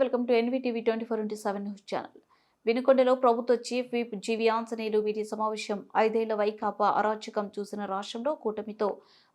Welcome to NVTV twenty four into seven news channel. వినుకొండలో ప్రభుత్వ chief whip జీవి ఆంజనేయులు వీటి సమావేశం. ఐదేళ్ళ వైకాపా అరాచకం చూసిన రాష్ట్రంలో కూటమితో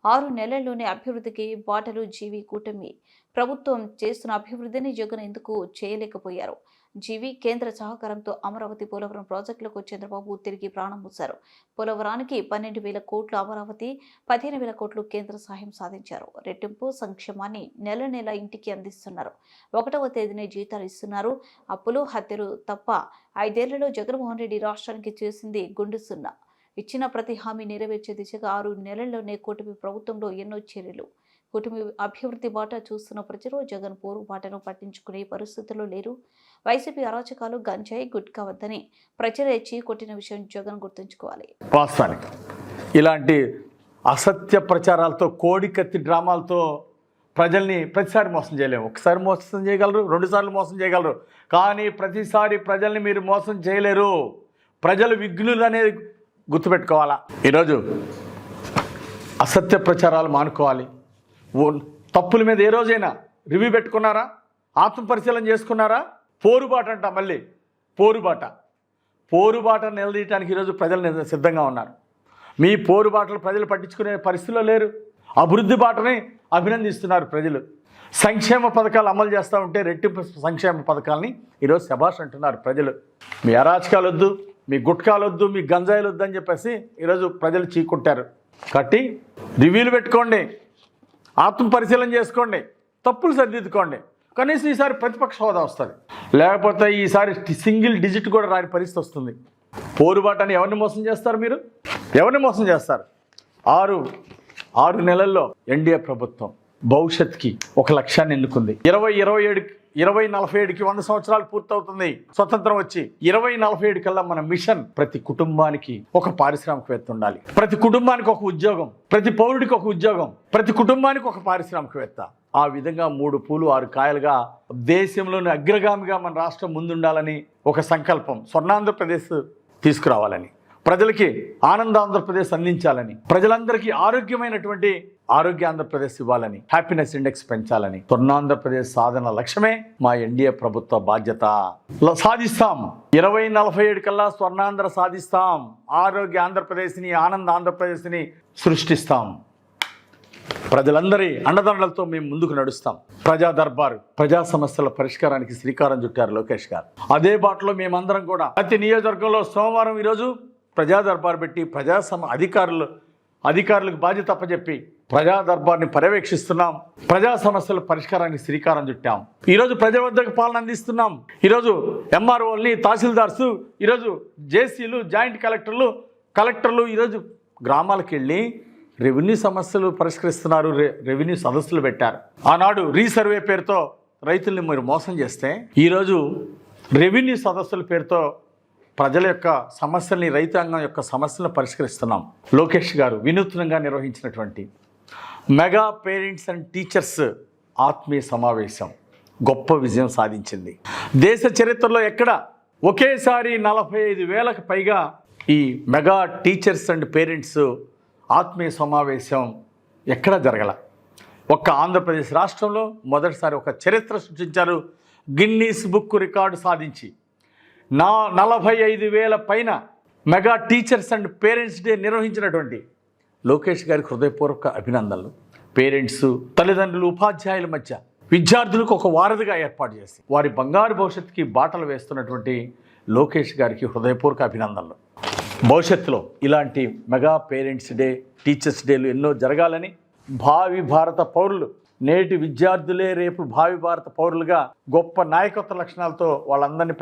ఆరు నెలల్లోనే అభివృద్ధికి బాటలు జీవి కూటమి. ప్రభుత్వం చేస్తున్న అభివృద్ధిని జగన్ ఎందుకు చేయలేకపోయారు? జీవి కేంద్ర సహకారంతో అమరావతి పోలవరం ప్రాజెక్టులకు చంద్రబాబు తిరిగి ప్రాణం మూశారు. పోలవరానికి పన్నెండు వేల కోట్లు అమరావతి పదిహేను వేల కోట్లు కేంద్ర సహాయం సాధించారు. రెట్టింపు సంక్షేమాన్ని నెల నెల ఇంటికి అందిస్తున్నారు. ఒకటవ తేదీనే జీతాలు ఇస్తున్నారు. అప్పులు హత్యలు తప్ప ఐదేళ్ళలో జగన్మోహన్ రెడ్డి రాష్ట్రానికి చేసింది గుండు సున్నా. ఇచ్చిన ప్రతి హామీ నెరవేర్చే దిశగా ఆరు నెలల్లోనే కూటమి ప్రభుత్వంలో ఎన్నో చర్యలు కుటుంబ అభివృద్ధి బాట చూస్తున్న ప్రజలు జగన్ పోరు బాటను పట్టించుకునే పరిస్థితుల్లో లేరు. వైసీపీ అరాచకాలు గంజాయి గుట్కా వద్దని ఇచ్చి కొట్టిన విషయం జగన్ గుర్తుంచుకోవాలి. వాస్తవానికి ఇలాంటి అసత్య ప్రచారాలతో కోడికత్తి డ్రామాలతో ప్రజల్ని ప్రతిసారి మోసం చేయలేము. ఒకసారి మోసం చేయగలరు రెండుసార్లు మోసం చేయగలరు. కానీ ప్రతిసారి ప్రజల్ని మీరు మోసం చేయలేరు. ప్రజలు విఘ్నులు అనేది గుర్తుపెట్టుకోవాలా? ఈరోజు అసత్య ప్రచారాలు మానుకోవాలి. తప్పుల మీద ఏ రోజైనా రివ్యూ పెట్టుకున్నారా? ఆత్మపరిశీలన చేసుకున్నారా? పోరుబాట అంట మళ్ళీ. పోరుబాట పోరుబాట నిలదీయటానికి ఈరోజు ప్రజలు సిద్ధంగా ఉన్నారు. మీ పోరుబాటలు ప్రజలు పట్టించుకునే పరిస్థితిలో లేరు. అభివృద్ధి బాటని అభినందిస్తున్నారు ప్రజలు. సంక్షేమ పథకాలు అమలు చేస్తూ ఉంటే రెట్టింపు సంక్షేమ పథకాలని ఈరోజు శభాష్ అంటున్నారు ప్రజలు. మీ అరాచకాలు వద్దు మీ గుట్కాలు వద్దు మీ గంజాయిలు వద్దు అని చెప్పేసి ఈరోజు ప్రజలు చీకుంటారు. కాబట్టి రివ్యూలు పెట్టుకోండి. ఆత్మ పరిశీలన చేసుకోండి తప్పులు సరిదిద్దుకోండి. కనీసం ఈసారి ప్రతిపక్ష హోదా వస్తుంది. లేకపోతే ఈసారి సింగిల్ డిజిట్ కూడా రాని పరిస్థితి వస్తుంది. పోరుబాటని ఎవరిని మోసం చేస్తారు మీరు? ఎవరిని మోసం చేస్తారు? ఆరు ఆరు నెలల్లో ఎన్డీఏ ప్రభుత్వం. భవిష్యత్తుకి ఒక లక్ష్యాన్ని ఎన్నుకుంది. ఇరవై ఇరవై ఏడు ఇరవై నలభై ఏడుకి వంద సంవత్సరాలు పూర్తవుతుంది. స్వతంత్రం వచ్చి ఇరవై నలభై ఏడు కల్లా మన మిషన్ ప్రతి కుటుంబానికి ఒక పారిశ్రామికవేత్త ఉండాలి. ప్రతి కుటుంబానికి ఒక ఉద్యోగం ప్రతి పౌరుడికి ఒక ఉద్యోగం ప్రతి కుటుంబానికి ఒక పారిశ్రామికవేత్త. ఆ విధంగా మూడు పూలు ఆరు కాయలుగా దేశంలోని అగ్రగామిగా మన రాష్ట్రం ముందుండాలని ఒక సంకల్పం స్వర్ణాంధ్రప్రదేశ్ తీసుకురావాలని. ప్రజలకి ఆనంద ఆంధ్రప్రదేశ్ అందించాలని ప్రజలందరికీ ఆరోగ్యమైనటువంటి ఆరోగ్య ఆంధ్రప్రదేశ్ ఇవ్వాలని హ్యాపీనెస్ ఇండెక్స్ పెంచాలని తొన్నాంధ్రప్రదేశ్ సాధన లక్ష్యమే మా ఎన్డీఏ ప్రభుత్వ బాధ్యత. సాధిస్తాం. ఇరవై నలభై ఏడు కల్లా స్వర్ణాంధ్ర సాధిస్తాం. ఆరోగ్య ఆంధ్రప్రదేశ్ని ఆనంద ఆంధ్రప్రదేశ్ని సృష్టిస్తాం. ప్రజలందరి అండదండలతో మేము ముందుకు నడుస్తాం. ప్రజా దర్బారు ప్రజా సమస్యల పరిష్కారానికి శ్రీకారం చుట్టారు లోకేష్ గారు. అదే బాటలో మేమందరం కూడా ప్రతి నియోజకవర్గంలో సోమవారం ఈరోజు ప్రజా దర్బార్ పెట్టి ప్రజా సమ అధికారులు అధికారులకు బాధ్యత అప్పచెప్పి ప్రజా దర్బార్ని పర్యవేక్షిస్తున్నాం. ప్రజా సమస్యల పరిష్కారానికి శ్రీకారం చుట్టాం. ఈరోజు ప్రజల వద్దకు పాలన అందిస్తున్నాం. ఈరోజు ఎంఆర్ఓల్ని తహసీల్దార్సు ఈరోజు జేసీలు జాయింట్ కలెక్టర్లు కలెక్టర్లు ఈరోజు గ్రామాలకు వెళ్ళి రెవెన్యూ సమస్యలు పరిష్కరిస్తున్నారు. రె- రెవెన్యూ సదస్సులు పెట్టారు. ఆనాడు రీసర్వే పేరుతో రైతుల్ని మీరు మోసం చేస్తే ఈరోజు రెవెన్యూ సదస్సుల పేరుతో ప్రజల యొక్క సమస్యల్ని రైతాంగం యొక్క సమస్యలను పరిష్కరిస్తున్నాం. లోకేష్ గారు వినూత్నంగా నిర్వహించినటువంటి మెగా పేరెంట్స్ అండ్ టీచర్స్ ఆత్మీయ సమావేశం గొప్ప విజయం సాధించింది. దేశ చరిత్రలో ఎక్కడ ఒకేసారి నలభై ఐదు వేలకు పైగా ఈ మెగా టీచర్స్ అండ్ పేరెంట్స్ ఆత్మీయ సమావేశం ఎక్కడ జరగల. ఒక్క ఆంధ్రప్రదేశ్ రాష్ట్రంలో మొదటిసారి ఒక చరిత్ర సృష్టించారు గిన్నీస్ బుక్ రికార్డు సాధించి. నా నలభై ఐదు వేల పైన mega teachers and parents day నిర్వహించినటువంటి లోకేష్ గారికి హృదయపూర్వక అభినందనలు. పేరెంట్స్ తల్లిదండ్రులు ఉపాధ్యాయుల మధ్య విద్యార్థులకు ఒక వారధిగా ఏర్పాటు చేసి వారి బంగారు భవిష్యత్తుకి బాటలు వేస్తున్నటువంటి లోకేష్ గారికి హృదయపూర్వక అభినందనలు. భవిష్యత్తులో ఇలాంటి మెగా పేరెంట్స్ డే టీచర్స్ డేలు ఎన్నో జరగాలని భావి భారత పౌరులు నేటి విద్యార్థులే రేపు భావి భారత పౌరులుగా గొప్ప నాయకత్వ లక్షణాలతో వాళ్ళందరినీ